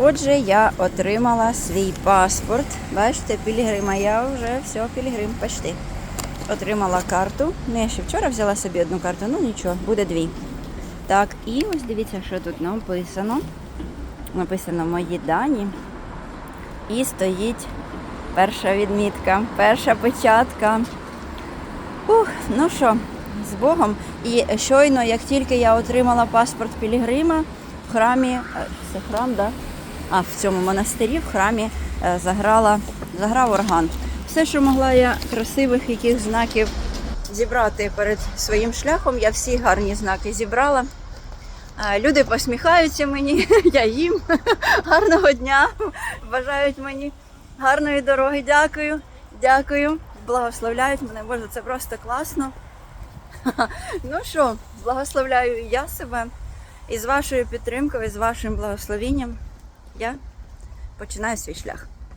Отже, я отримала свій паспорт. Бачите, пілігрима. Я вже все, пілігрим почти. Отримала карту. Ну, я ще вчора взяла собі одну карту, ну нічого, буде дві. Так, і ось дивіться, що тут написано. Написано мої дані. І стоїть перша відмітка, перша печатка. Ух, ну що, з Богом. І щойно, як тільки я отримала паспорт Пілігрима, в храмі, е, це храм, да? А в цьому монастирі, в храмі е, заграла, заграв орган. Все, що могла я красивих яких знаків зібрати перед своїм шляхом, я всі гарні знаки зібрала. Е, Люди посміхаються мені, я їм. Гарного дня. Бажають мені гарної дороги. Дякую. Дякую. Благословляють мене. Боже, це просто класно. Ну що, благословляю я себе. І з вашою підтримкою, і з вашим благословінням я починаю свій шлях.